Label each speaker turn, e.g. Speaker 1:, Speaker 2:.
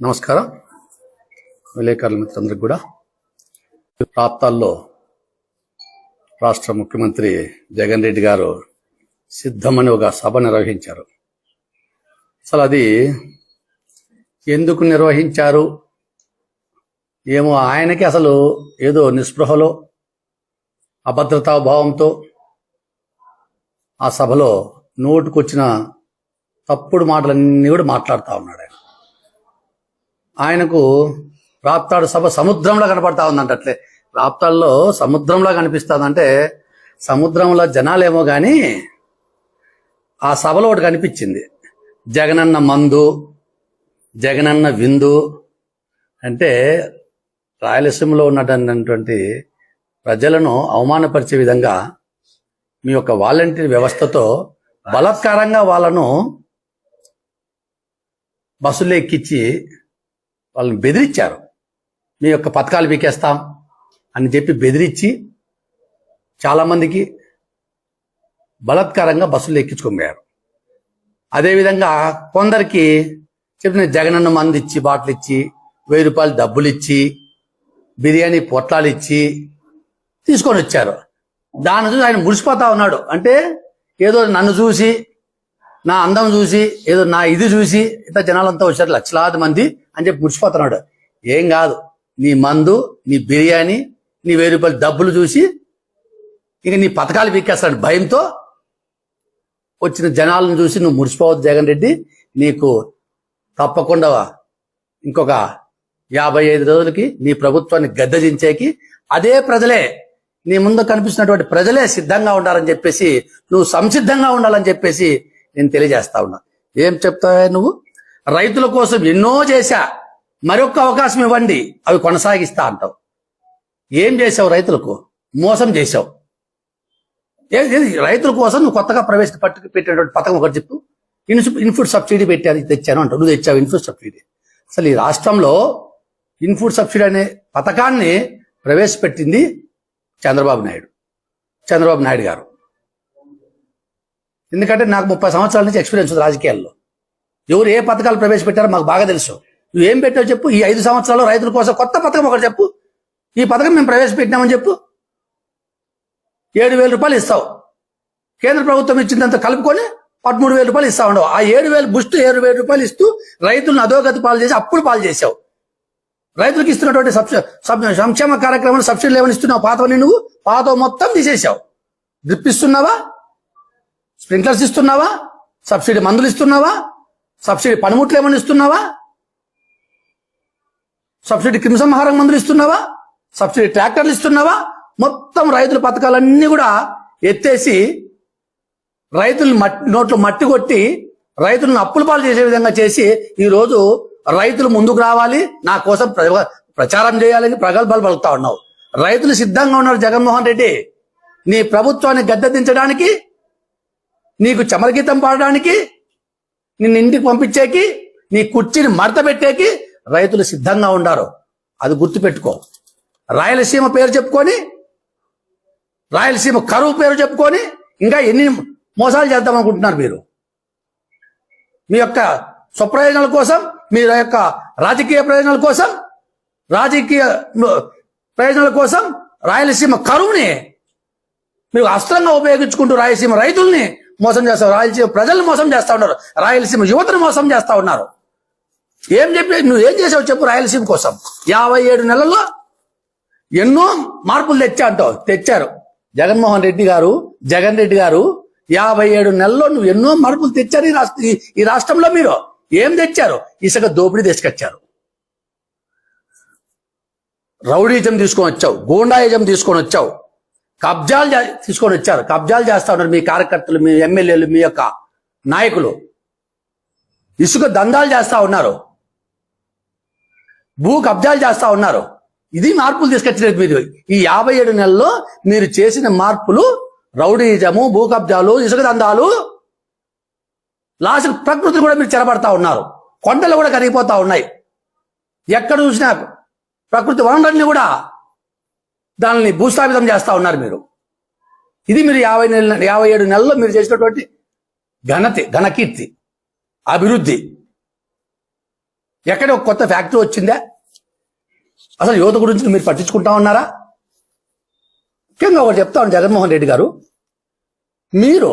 Speaker 1: నమస్కారం. విలేకరుల మిత్రులందరికీ కూడా. ప్రాంతాల్లో రాష్ట్ర ముఖ్యమంత్రి జగన్ రెడ్డి గారు సిద్ధమని ఒక సభ నిర్వహించారు. అసలు అది ఎందుకు నిర్వహించారు? ఏమో ఆయనకి అసలు ఏదో నిస్పృహలో అభద్రతా భావంతో ఆ సభలో నోటుకొచ్చిన తప్పుడు మాటలన్నీ కూడా మాట్లాడుతూ ఉన్నాడు ఆయన. ఆయనకు రాప్తాడు సభ సముద్రంలో కనపడతా ఉందంట అట్లే రాప్తాడులో సముద్రంలో కనిపిస్తుందంటే సముద్రంలో జనాలేమో కానీ ఆ సభలో ఒకటి కనిపించింది. జగనన్న మందు జగనన్న విందు అంటే రాయలసీమలో ఉన్నటువంటి ప్రజలను అవమానపరిచే విధంగా మీ యొక్క వాలంటీర్ వ్యవస్థతో బలాత్కారంగా వాళ్ళను బస్సులు ఎక్కించి వాళ్ళని బెదిరించారు. మీ యొక్క పథకాలు పీకేస్తాం అని చెప్పి బెదిరించి చాలామందికి బలత్కారంగా బస్సులు ఎక్కించుకోబోయారు అదేవిధంగా కొందరికి చెప్పిన జగనన్న మంది ఇచ్చి బాటిల్ ఇచ్చి వెయ్యి రూపాయలు డబ్బులు ఇచ్చి బిర్యానీ పొట్లాలు ఇచ్చి తీసుకొని వచ్చారు. దాని చూసి ఆయన మురిసిపోతా ఉన్నాడు. అంటే ఏదో నన్ను చూసి నా అందం చూసి ఏదో నా ఇది చూసి ఇంత జనాలంతా వచ్చారు లక్షలాది మంది అని చెప్పి ముడిచిపోతున్నాడు ఏం కాదు నీ మందు నీ బిర్యానీ నీ వెయ్యి రూపాయల డబ్బులు చూసి ఇక నీ పథకాలు పీకేస్తాడు భయంతో వచ్చిన జనాలను చూసి నువ్వు మురిసిపోవద్దు జగన్ రెడ్డి. నీకు తప్పకుండా ఇంకొక యాభై ఐదు రోజులకి నీ ప్రభుత్వాన్ని గద్దెదించేకి అదే ప్రజలే నీ ముందు కనిపిస్తున్నటువంటి ప్రజలే సిద్ధంగా ఉండాలని చెప్పేసి నువ్వు సంసిద్ధంగా ఉండాలని చెప్పేసి నేను తెలియజేస్తా ఉన్నా. ఏం చెప్తావా నువ్వు? రైతుల కోసం ఎన్నో చేశా. మరొక అవకాశం ఇవ్వండి. అవి కొనసాగిస్తా అంటావు. ఏం చేసావు రైతులకు? మోసం చేసావు ఏది రైతుల కోసం నువ్వు కొత్తగా ప్రవేశ పట్టు పెట్టినటువంటి పథకం ఒకటి చెప్పు. ఇన్సు ఇన్ఫుడ్ సబ్సిడీ పెట్టాను తెచ్చాను అంటావు. నువ్వు తెచ్చావు ఇన్ఫుడ్ సబ్సిడీ. అసలు ఈ రాష్ట్రంలో ఇన్ఫుడ్ సబ్సిడీ అనే పథకాన్ని ప్రవేశపెట్టింది చంద్రబాబు నాయుడు. చంద్రబాబు నాయుడు గారు. ఎందుకంటే నాకు ముప్పై సంవత్సరాల నుంచి ఎక్స్పీరియన్స్ ఉంది రాజకీయాల్లో. ఎవరు ఏ పథకాలు ప్రవేశపెట్టారో మాకు బాగా తెలుసు. నువ్వు ఏం పెట్టావు చెప్పు. ఈ ఐదు సంవత్సరాల్లో రైతుల కోసం కొత్త పథకం ఒకటి చెప్పు. ఈ పథకం మేము ప్రవేశపెట్టినామని చెప్పు. ఏడు వేల రూపాయలు ఇస్తావు. కేంద్ర ప్రభుత్వం ఇచ్చినంత కలుపుకొని పదమూడు వేల రూపాయలు ఇస్తా ఉండవు ఆ ఏడు వేలు బుస్ట్ ఏడు వేల రూపాయలు ఇస్తూ రైతులను అధోగతి పాలు చేసి అప్పుడు పాలు చేసావు రైతులకు ఇస్తున్నటువంటి సంక్షేమ కార్యక్రమాలు సబ్సిడీలు ఏమైనా ఇస్తున్నావు. పాతవని నువ్వు. పాత మొత్తం తీసేసావు డ్రిప్ ఇస్తున్నావా? స్ప్రింక్లర్స్ ఇస్తున్నావా? సబ్సిడీ మందులు ఇస్తున్నావా? సబ్సిడీ పనిముట్లు ఏమైనా ఇస్తున్నావా? సబ్సిడీ క్రిమిసంహారం మందులు ఇస్తున్నావా? సబ్సిడీ ట్రాక్టర్లు ఇస్తున్నావా? మొత్తం రైతుల పథకాలన్నీ కూడా ఎత్తేసి రైతులు మట్టి నోట్లు మట్టి కొట్టి రైతులను అప్పుల పాలు చేసే విధంగా చేసి ఈ రోజు రైతులు ముందుకు రావాలి. నా కోసం ప్ర- ప్రచారం చేయాలని ప్రగల్భాలు పలుకుతా ఉన్నావు. రైతులు సిద్ధంగా ఉన్నారు జగన్మోహన్ రెడ్డి. నీ ప్రభుత్వాన్ని గద్దెదించడానికి నీకు చమరగీతం పాడడానికి నిన్ను ఇంటికి పంపించేకి నీ కుర్చీని మడత పెట్టేకి రైతులు సిద్ధంగా ఉండారు. అది గుర్తుపెట్టుకో. రాయలసీమ పేరు చెప్పుకొని రాయలసీమ కరువు పేరు చెప్పుకొని ఇంకా ఎన్ని మోసాలు చేద్దాం అనుకుంటున్నారు మీరు? మీ యొక్క స్వప్రయోజనాల కోసం మీ యొక్క రాజకీయ ప్రయోజనాల కోసం రాజకీయ ప్రయోజనాల కోసం రాయలసీమ కరువుని మీరు అస్త్రంగా ఉపయోగించుకుంటూ రాయలసీమ రైతుల్ని మోసం చేస్తావు. రాయలసీమ ప్రజలు మోసం చేస్తా ఉన్నారు. రాయలసీమ యువతను మోసం చేస్తా ఉన్నారు. ఏం చెప్పి నువ్వు ఏం చేసావు చెప్పు రాయలసీమ కోసం. యాభై ఏడు నెలల్లో ఎన్నో మార్పులు తెచ్చా అంటావు. తెచ్చారు. జగన్మోహన్ రెడ్డి గారు జగన్ రెడ్డి గారు యాభై ఏడు నెలల్లో నువ్వు ఎన్నో మార్పులు తెచ్చారు ఈ రాష్ట్ర ఈ- ఈ రాష్ట్రంలో మీరు. ఏం తెచ్చారు? ఇసుక దోపిడీ తీసుకొచ్చారు. రౌడీజం తీసుకొని వచ్చావు. గూండాయిజం తీసుకొని వచ్చావు. కబ్జాలు చే- తీసుకొని వచ్చారు. కబ్జాలు చేస్తా ఉన్నారు మీ కార్యకర్తలు మీ ఎమ్మెల్యేలు మీ యొక్క నాయకులు. ఇసుక దందాలు చేస్తా ఉన్నారు. భూ కబ్జాలు చేస్తా ఉన్నారు. ఇది మార్పులు తీసుకొచ్చినది మీరు. ఈ యాభై ఏడు నెలల్లో మీరు చేసిన మార్పులు రౌడీజము భూ కబ్జాలు ఇసుక దందాలు లాస్ట్ ప్రకృతి కూడా మీరు చెరబడతా ఉన్నారు. కొండలు కూడా కరిగిపోతా ఉన్నాయి. ఎక్కడ చూసినా ప్రకృతి వనరులన్నీ కూడా దానిని భూస్థాపితం చేస్తా ఉన్నారు మీరు. ఇది మీరు యాభై నెల యాభై ఏడు నెలల్లో మీరు చేసినటువంటి ఘనతి ఘనకీర్తి అభివృద్ధి. ఎక్కడ ఒక కొత్త ఫ్యాక్టరీ వచ్చిందా? అసలు యువత గురించి మీరు పట్టించుకుంటా ఉన్నారా? ముఖ్యంగా ఒకటి చెప్తా ఉన్నాను జగన్మోహన్ రెడ్డి గారు. మీరు